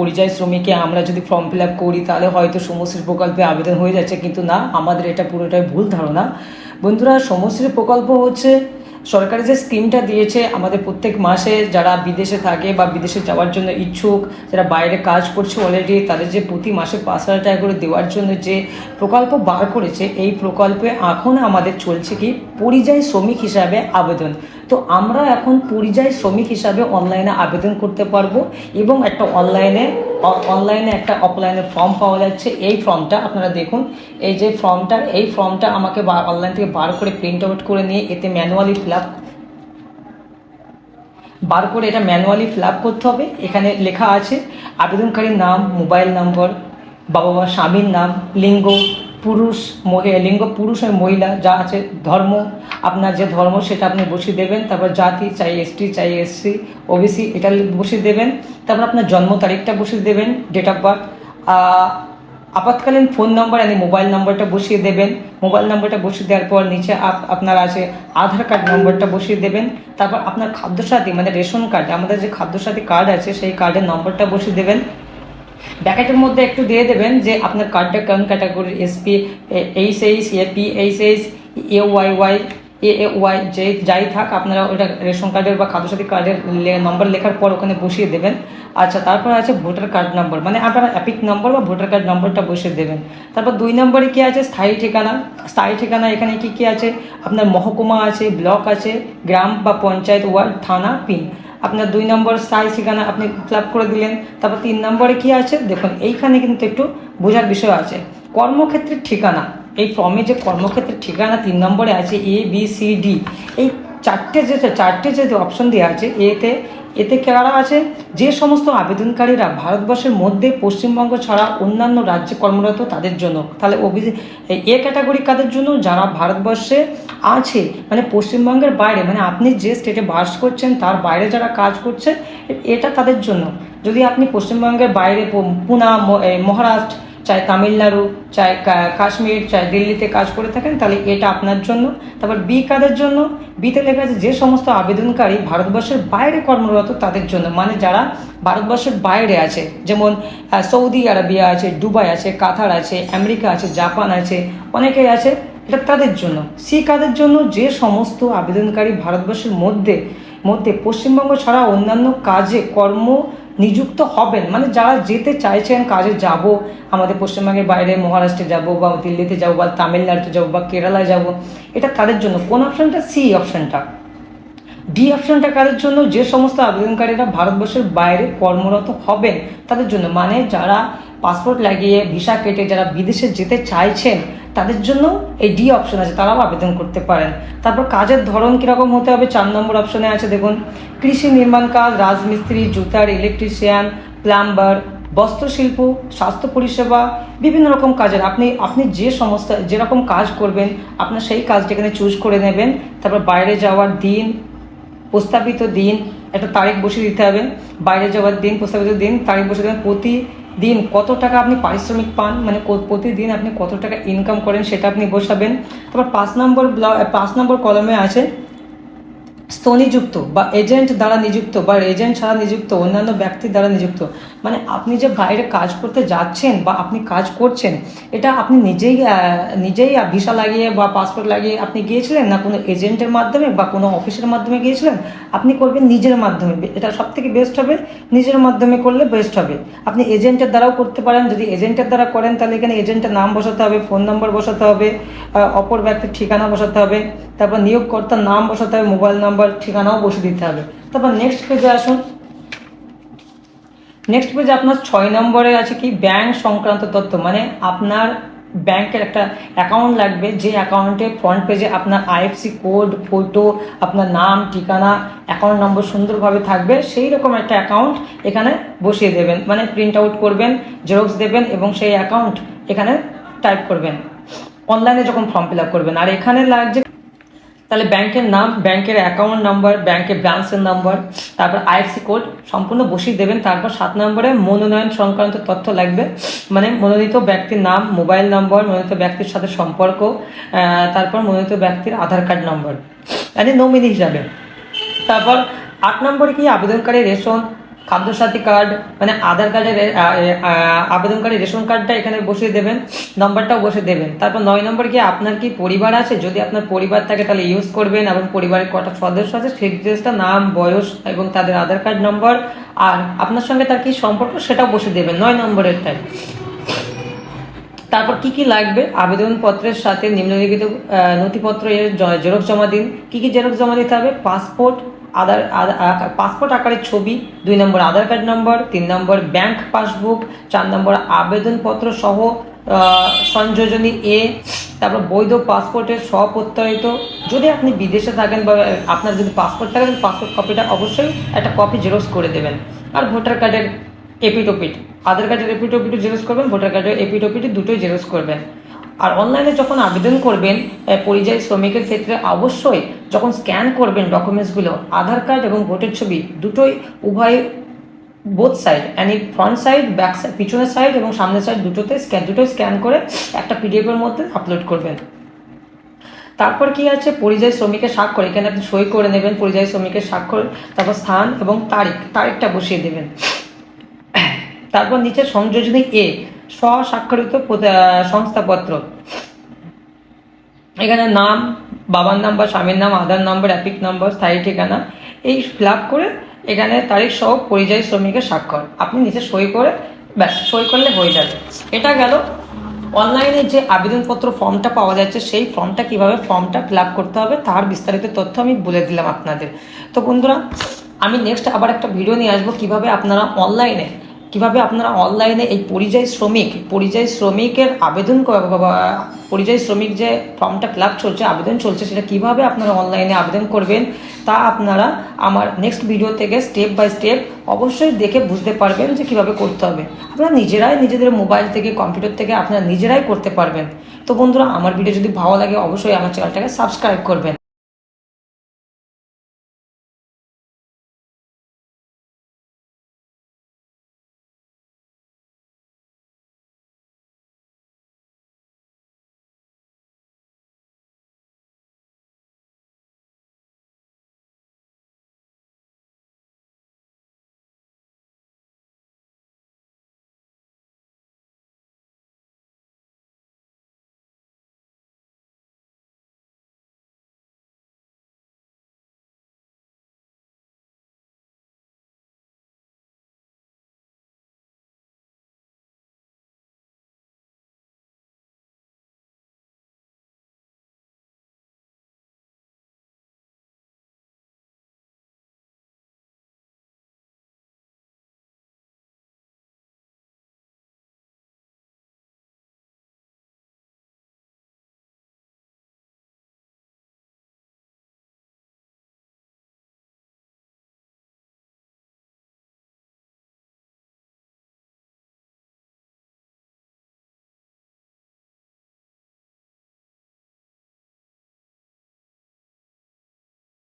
পরিযায়ী শ্রমিকে আমরা যদি ফর্ম ফিল আপ করি, তাহলে হয়তো সমশ্রী প্রকল্পে আবেদন হয়ে যাচ্ছে। কিন্তু না, আমাদের এটা পুরোটাই ভুল ধারণা। বন্ধুরা, সমশ্রী প্রকল্প হচ্ছে সরকারি যে স্কিমটা দিয়েছে, আমাদের প্রত্যেক মাসে যারা বিদেশে থাকে বা বিদেশে যাওয়ার জন্য ইচ্ছুক, যারা বাইরে কাজ করছে অলরেডি তাদের যে প্রতি মাসে পাঁচ হাজার টাকা করে দেওয়ার জন্য যে প্রকল্প বার করেছে, এই প্রকল্পে এখন আমাদের চলছে কি? পরিযায়ী শ্রমিক হিসাবে আবেদন। তো আমরা এখন পরিযায়ী শ্রমিক হিসাবে অনলাইনে আবেদন করতে পারব এবং একটা অনলাইনে অনলাইনে একটা অফলাইনে ফর্ম পাওয়া যাচ্ছে। এই ফর্মটা আপনারা দেখুন, এই যে ফর্মটা এই ফর্মটা আমাকে অনলাইন থেকে বার করে প্রিন্ট আউট করে নিয়ে এতে ম্যানুয়ালি ফিল আপ বার করে এটা ম্যানুয়ালি ফিল আপ করতে হবে। এখানে লেখা আছে, আবেদনকারীর নাম মোবাইল নম্বর বাবা বা স্বামীর নাম, লিঙ্গ পুরুষ লিঙ্গ পুরুষ আর মহিলা যা আছে ধর্ম, আপনার যে ধর্ম সেটা আপনি বসিয়ে দেবেন, তারপর জাতি চাই এসটি চাই এসসি ওবিসি এটা বসিয়ে দেবেন, তারপর আপনার জন্ম তারিখটা বসিয়ে দেবেন ডেট অফ বার্থ আপাতকালীন ফোন নাম্বার আর মোবাইল নাম্বারটা বসিয়ে দেবেন মোবাইল নাম্বারটা বসিয়ে দেওয়ার পর নিচে আপ- আপনার আছে আধার কার্ড নম্বরটা বসিয়ে দেবেন, তারপর আপনার খাদ্যসাথী মানে রেশন কার্ড আমাদের যে খাদ্যসাথী কার্ড আছে, সেই কার্ডের নম্বরটা বসিয়ে দেবেন ব্যাকেটের মধ্যে একটু দিয়ে দেবেন যে আপনার কার্ডটা কোন ক্যাটাগরির S P H H A P H H A Y Y A A Y যে যাই থাক, আপনারা ওটা রেশন কার্ডের বা খাদ্যসাথী কার্ডের নম্বর লেখার পর ওখানে বসিয়ে দেবেন। আচ্ছা তারপর আছে ভোটার কার্ড নম্বর মানে আপনারা অ্যাপিক নম্বর বা ভোটার কার্ড নম্বরটা বসিয়ে দেবেন। তারপর দুই নম্বরে কী আছে? স্থায়ী ঠিকানা। স্থায়ী ঠিকানা এখানে কি কি আছে? আপনার মহকুমা আছে, ব্লক আছে, গ্রাম বা পঞ্চায়েত ওয়ার্ড, থানা, পিন। আপনার দুই নম্বর স্থায়ী ঠিকানা আপনি ফিল করে দিলেন, তারপর তিন নম্বরে কি আছে? দেখুন, এইখানে কিন্তু একটু বোঝার বিষয় আছে। কর্মক্ষেত্রের ঠিকানা, এই ফর্মে যে কর্মক্ষেত্রের ঠিকানা তিন নম্বরে আছে এ বি সি ডি এই চারটে যে চারটে যে অপশন দেওয়া আছে এতে এতে কারা আছে? যে সমস্ত আবেদনকারীরা ভারতবর্ষের মধ্যে পশ্চিমবঙ্গ ছাড়া অন্যান্য রাজ্যে কর্মরত, তাদের জন্য। তাহলে অভিযোগ এ ক্যাটাগরি কাদের জন্য? যারা ভারতবর্ষে আছে মানে পশ্চিমবঙ্গের বাইরে মানে আপনি যে স্টেটে বাস করছেন, তার বাইরে যারা কাজ করছে এ- এটা তাদের জন্য। যদি আপনি পশ্চিমবঙ্গের বাইরে পুনা মহারাষ্ট্র, চাই তামিলনাড়ু, চাই কাশ্মীর, চাই দিল্লিতে কাজ করে থাকেন, তাহলে এটা আপনার জন্য। তারপর বি কাদের জন্য? বিতে লেখা আছে, যে সমস্ত আবেদনকারী ভারতবর্ষের বাইরে কর্মরত, তাদের জন্য। মানে যারা ভারতবর্ষের বাইরে আছে, যেমন সৌদি আরবিয়া আছে, দুবাই আছে, কাতার আছে, আমেরিকা আছে, জাপান আছে, অনেকেই আছে এটা তাদের জন্য। সি কাদের জন্য? যে সমস্ত আবেদনকারী ভারতবর্ষের মধ্যে মধ্যে পশ্চিমবঙ্গ ছাড়া অন্যান্য কাজে কর্ম নিযুক্ত হবেন। মানে যারা যেতে চাইছেন কাজে যাব, আমাদের পশ্চিমবঙ্গের বাইরে মহারাষ্ট্রে যাব বা দিল্লিতে যাব বা তামিলনাড়ুতে যাব বা কেরালায় যাব, এটা তাদের জন্য। কোন অপশনটা? সি অপশনটা। ডি অপশনটা কাদের জন্য? যে সমস্ত আবেদনকারীরা ভারতবর্ষের বাইরে কর্মরত হবেন, তাদের জন্য। মানে যারা পাসপোর্ট লাগিয়ে ভিসা কেটে যারা বিদেশে যেতে চাইছেন, তাদের জন্য এই ডি অপশন আছে, তারাও আবেদন করতে পারেন। তারপর কাজের ধরন কীরকম হতে হবে, চার নম্বর অপশনে আছে, দেখুন, কৃষি নির্মাণ কাজ, রাজমিস্ত্রি, জুতার ইলেকট্রিশিয়ান, প্লাম্বার, বস্ত্রশিল্প, স্বাস্থ্য পরিষেবা, বিভিন্ন রকম কাজের। আপনি আপনি যে সমস্ত, যেরকম কাজ করবেন, আপনার সেই কাজটা এখানে চুজ করে নেবেন। তারপর বাইরে যাওয়ার দিন, প্রস্তাবিত দিন, একটা তারিখ বসিয়ে দিতে হবে। বাইরে যাওয়ার দিন, প্রস্তাবিত দিন, তারিখ বসিয়ে দেবেন প্রতিদিন কত টাকা আপনি পারিশ্রমিক পান মানে প্রতিদিন আপনি কত টাকা ইনকাম করেন সেটা আপনি বসাবেন। তারপর পাঁচ নম্বর পাঁচ নম্বর কলমে আছে স্থনিযুক্ত বা এজেন্ট দ্বারা নিযুক্ত বা এজেন্ট ছাড়া নিযুক্ত, অন্যান্য ব্যক্তির দ্বারা নিযুক্ত। মানে আপনি যে বাইরে কাজ করতে যাচ্ছেন বা আপনি কাজ করছেন, এটা আপনি নিজেই নিজেই ভিসা লাগিয়ে বা পাসপোর্ট লাগিয়ে আপনি গিয়েছিলেন না কোনো এজেন্টের মাধ্যমে বা কোনো অফিসের মাধ্যমে গিয়েছিলেন? আপনি করবেন নিজের মাধ্যমে। এটা সব থেকে বেস্ট হবে। নিজের মাধ্যমে করলে বেস্ট হবে। আপনি এজেন্টের দ্বারাও করতে পারেন। যদি এজেন্টের দ্বারা করেন, তাহলে এখানে এজেন্টের নাম বসাতে হবে ফোন নম্বর বসাতে হবে অপর ব্যক্তির ঠিকানা বসাতে হবে। তারপর নিয়োগকর্তার নাম বসাতে হবে মোবাইল নাম্বার ঠিকানাও বসে দিতে হবে। তারপর নেক্সট পেজে আসুন। নেক্সট পেজে আপনার ছয় নম্বরে আছে কি? ব্যাংক সংক্রান্ত তথ্য মানে আপনার ব্যাংকের একটা অ্যাকাউন্ট লাগবে, যে অ্যাকাউন্টে ফ্রন্ট পেজে আপনার আইএফসি কোড ফটো আপনার নাম, ঠিকানা অ্যাকাউন্ট নম্বর সুন্দরভাবে থাকবে সেই রকম একটা অ্যাকাউন্ট এখানে বসিয়ে দেবেন। মানে প্রিন্ট আউট করবেন জেরক্স দেবেন এবং সেই অ্যাকাউন্ট এখানে টাইপ করবেন। অনলাইনে যখন ফর্ম ফিল আপ করবেন। আর এখানে লাগছে তাহলে ব্যাংকের নাম, ব্যাংকের অ্যাকাউন্ট নাম্বার ব্যাংকের ব্রাঞ্চের নাম্বার তারপর আইএফসি কোড সম্পূর্ণ বসিয়ে দেবেন। তারপর সাত নম্বরে মনোনয়ন সংক্রান্ত তথ্য লাগবে। মানে মনোনীত ব্যক্তির নাম মোবাইল নম্বর মনোনীত ব্যক্তির সাথে সম্পর্ক তারপর মনোনীত ব্যক্তির আধার কার্ড নম্বর মানে নমিনি হিসাবে। তারপর আট নম্বরে কি আবেদনকারী রেশন খাদ্যসাথী কার্ড মানে আধার কার্ডের আবেদনকারী রেশন কার্ডটা এখানে বসিয়ে দেবেন নম্বরটাও বসে দেবেন। তারপর নয় নম্বর কি, আপনার কি পরিবার আছে? যদি আপনার পরিবার থাকে, তাহলে ইউজ করবেন এবং পরিবারের কটা সদস্য আছে, সেই ডিটেলসটা নাম, বয়স এবং তাদের আধার কার্ড নম্বর আর আপনার সঙ্গে তার কি সম্পর্ক, সেটাও বসে দেবেন, নয় নম্বরেরটাই তারপর কি কি লাগবে? আবেদনপত্রের সাথে নিম্নলিখিত নথিপত্র এর জেরক্স জমা দিন। কি কি জেরক্স জমা দিতে হবে? পাসপোর্ট আধার পাসপোর্ট আকারের ছবি, দুই নম্বর আধার কার্ড নম্বর তিন নম্বর ব্যাংক পাসবুক চার নম্বর আবেদনপত্র সহ সংযোজনী এ তারপর বৈধ পাসপোর্টের স্বপ্রত্যয়িত যদি আপনি বিদেশে থাকেন বা আপনার যদি পাসপোর্ট থাকে পাসপোর্ট কপিটা অবশ্যই একটা কপি জেরক্স করে দেবেন। আর ভোটার কার্ডের এপিটোপিট আধার কার্ডের এপিটোপিটও জেরক্স করবেন ভোটার কার্ডের এপিটোপিট দুটোই জেরক্স করবেন। আর অনলাইনে যখন আবেদন করবেন পরিযায়ী শ্রমিকের ক্ষেত্রে অবশ্যই যখন স্ক্যান করবেন ডকুমেন্টসগুলো আধার কার্ড এবং ভোটের ছবি দুটোই উভয় both side any front side back side পিছনের সাইড এবং সামনের সাইড দুটোতে স্ক্যান দুটোই স্ক্যান করে একটা পিডিএফের মধ্যে আপলোড করবেন। তারপর কি আছে? পরিযায়ী শ্রমিকের স্বাক্ষর এখানে আপনি সই করে নেবেন পরিযায়ী শ্রমিকের স্বাক্ষর তারপর স্থান এবং তারিখ তারিখটা বসিয়ে দেবেন। তারপর নিচে সংযোজনী এ স্বস্বাক্ষরিত প্রত- আহ, সংস্থাপত্র। এখানে নাম, বাবার নাম বা স্বামীর নাম, আধার নম্বর অ্যাপিক নম্বর, স্থায়ী ঠিকানা, এই ফিল করে এখানে তারিখ সহ পরিযায়ী শ্রমিকের স্বাক্ষর। আপনি নিচে সই করে, ব্যাস, সই করলে হয়ে যাবে। এটা গেল অনলাইনে যে আবেদনপত্র ফর্মটা পাওয়া যাচ্ছে, সেই ফর্মটা কীভাবে ফর্মটা ফিল করতে হবে, তার বিস্তারিত তথ্য আমি বলে দিলাম আপনাদের। তো বন্ধুরা, আমি নেক্সট আবার একটা ভিডিও নিয়ে আসব কীভাবে আপনারা অনলাইনে কীভাবে আপনারা অনলাইনে এই পরিযায়ী শ্রমিক, পরিযায়ী শ্রমিকের আবেদন পরিযায়ী শ্রমিক যে ফর্মটা ফিল চলছে, আবেদন চলছে, সেটা কীভাবে আপনারা অনলাইনে আবেদন করবেন, তা আপনারা আমার নেক্সট ভিডিও থেকে স্টেপ বাই স্টেপ অবশ্যই দেখে বুঝতে পারবেন যে কীভাবে করতে হবে। আপনারা নিজেরাই নিজেদের মোবাইল থেকে কম্পিউটার থেকে আপনারা নিজেরাই করতে পারবেন। তো বন্ধুরা, আমার ভিডিও যদি ভালো লাগে, অবশ্যই আমার চ্যানেলটাকে সাবস্ক্রাইব করবেন।